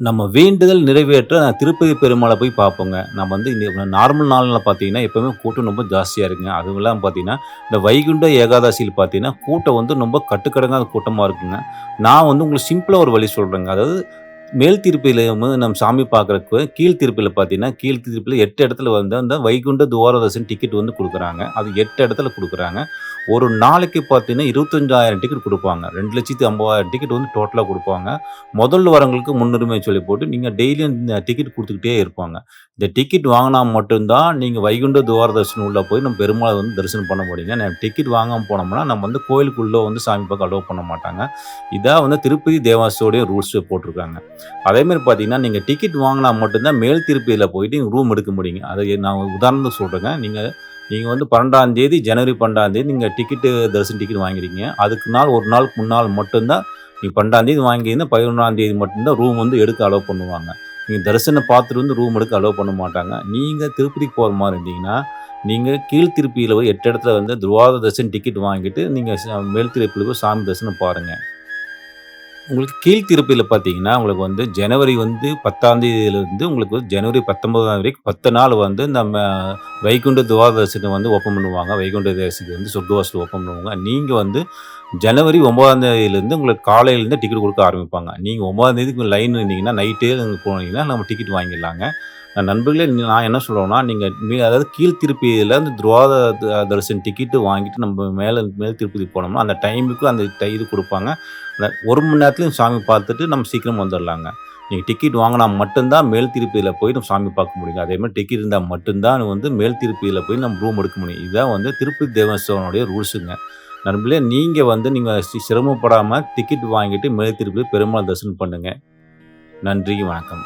நம்ம வேண்டுதல் நிறைவேற்ற நான் திருப்பதி பெருமாளை போய் பார்ப்போங்க. நம்ம வந்து இந்த நார்மல் நாளில் பார்த்தீங்கன்னா, எப்போவுமே கூட்டம் ரொம்ப ஜாஸ்தியாக இருக்குங்க. அதுவும் இல்லாமல் பார்த்தீங்கன்னா, இந்த வைகுண்ட ஏகாதசியில் பார்த்தீங்கன்னா, கூட்டம் வந்து ரொம்ப கட்டுக்கடங்காத கூட்டமாக இருக்குங்க. நான் வந்து உங்களுக்கு சிம்பிளாக ஒரு வழி சொல்கிறேங்க அதாவது மேல் திருப்பியில் வந்து நம்ம சாமி பார்க்கறக்கு, கீழ் திருப்பியில் பார்த்தீங்கன்னா, கீழ் திருப்பியில் எட்டு இடத்துல வந்து அந்த வைகுண்ட துவாரதர்ஷன் டிக்கெட் வந்து கொடுக்குறாங்க அது எட்டு இடத்துல கொடுக்குறாங்க ஒரு நாளைக்கு பார்த்தீங்கன்னா, 25,000 டிக்கெட் கொடுப்பாங்க ரெண்டு லட்சத்து ஐம்பதாயிரம் டிக்கெட் வந்து டோட்டலாக கொடுப்பாங்க முதல்ல வரவங்களுக்கு முன்னுரிமை சொல்லி போட்டு, நீங்கள் டெய்லியும் டிக்கெட் கொடுத்துக்கிட்டே இருப்பாங்க. இந்த டிக்கெட் வாங்கினா மட்டும்தான் நீங்கள் வைகுண்ட துவாரதர்ஷன் உள்ளே போய் நம்ம பெருமாளை வந்து தரிசனம் பண்ண முடியுங்க. நம்ம டிக்கெட் வாங்காமல் போனோம்னா, நம்ம வந்து கோயிலுக்குள்ளே வந்து சாமி பார்க்க அலோவ் பண்ண மாட்டாங்க. இதான் வந்து திருப்பதி தேவாசோடைய ரூல்ஸ் போட்டிருக்காங்க. அதேமாரி பார்த்தீங்கன்னா, நீங்கள் டிக்கெட் வாங்கினா மட்டும்தான் மேல் திருப்பியில் போயிட்டு ரூம் எடுக்க முடியுங்க. அதை நான் உதாரணத்துக்கு சொல்கிறேங்க நீங்கள் நீங்கள் வந்து பன்னெண்டாந்தேதி ஜனவரி பன்னெண்டாந்தேதி நீங்கள் டிக்கெட்டு தரிசன டிக்கெட் வாங்கிறீங்க. அதுக்கு நாள் ஒரு நாளுக்கு முன்னால மட்டும் தான் நீங்க 12ஆம் தேதி வாங்கியிருந்தா 11ஆம் தேதி மட்டும் தான் ரூம் வந்து எடுக்க அலோவ் பண்ணுவாங்க. நீங்கள் தரிசனம் பார்த்துட்டு வந்து ரூம் எடுக்க அலோவ் பண்ண மாட்டாங்க. நீங்கள் திருப்பதிக்கு போகிற மாதிரி இருந்தீங்கன்னா, நீங்கள் கீழ் போய் எட்டு இடத்துல வந்து துருவாத தரிசன டிக்கெட் வாங்கிட்டு, நீங்கள் மேல் திருப்பியில் போய் சாமி தரிசனம் பாருங்கள் உங்களுக்கு கீழ் பார்த்தீங்கன்னா, உங்களுக்கு வந்து ஜனவரி வந்து 10ஆம் உங்களுக்கு ஜனவரி 19ஆம் வரைக்கும் 10 நாள் வந்து நம்ம வைகுண்ட துவாதர்சனம் வந்து ஓப்பன் பண்ணுவாங்க. வைகுண்ட ஏகாதசிக்கு வந்து சொர்க்கவாசல் ஓப்பன் பண்ணுவாங்க. நீங்கள் வந்து ஜனவரி ஒன்பதாம் தேதியிலேருந்து உங்களுக்கு காலையிலேருந்து டிக்கெட் கொடுக்க ஆரம்பிப்பாங்க. நீங்கள் ஒன்பதாம் தேதிக்கு லைன் இருந்தீங்கன்னா நைட்டே போனீங்கன்னா, நம்ம டிக்கெட் வாங்கிடலாங்க. நண்பர்களே நான் என்ன சொல்றேன்னா, நீங்கள் மீ அதாவது கீழ் திருப்பதியில துருவாத துவாத டிக்கெட்டு வாங்கிட்டு நம்ம மேலே மேல் திருப்பதிக்கு போனோம்னா, அந்த டைமுக்கு அந்த ட இது கொடுப்பாங்க ஒரு மணி நேரத்துலையும் சாமி பார்த்துட்டு நம்ம சீக்கிரம் வந்துடலாங்க நீங்கள் டிக்கெட் வாங்கினா மட்டும்தான் மேல் திருப்பியில் போய் நம்ம சாமி பார்க்க முடியும் அதேமாதிரி டிக்கெட் இருந்தால் மட்டும்தான் வந்து மேல் திருப்பியில் போய் நம்ம ரூம் எடுக்க முடியும். இதுதான் வந்து திருப்பதி தேவஸ்தானுடைய ரூல்ஸுங்க. நண்பர்களே நீங்கள் வந்து நீங்கள் சிரமப்படாமல் டிக்கெட் வாங்கிட்டு மேல் பெருமாள் தரிசனம் பண்ணுங்கள் நன்றி, வணக்கம்.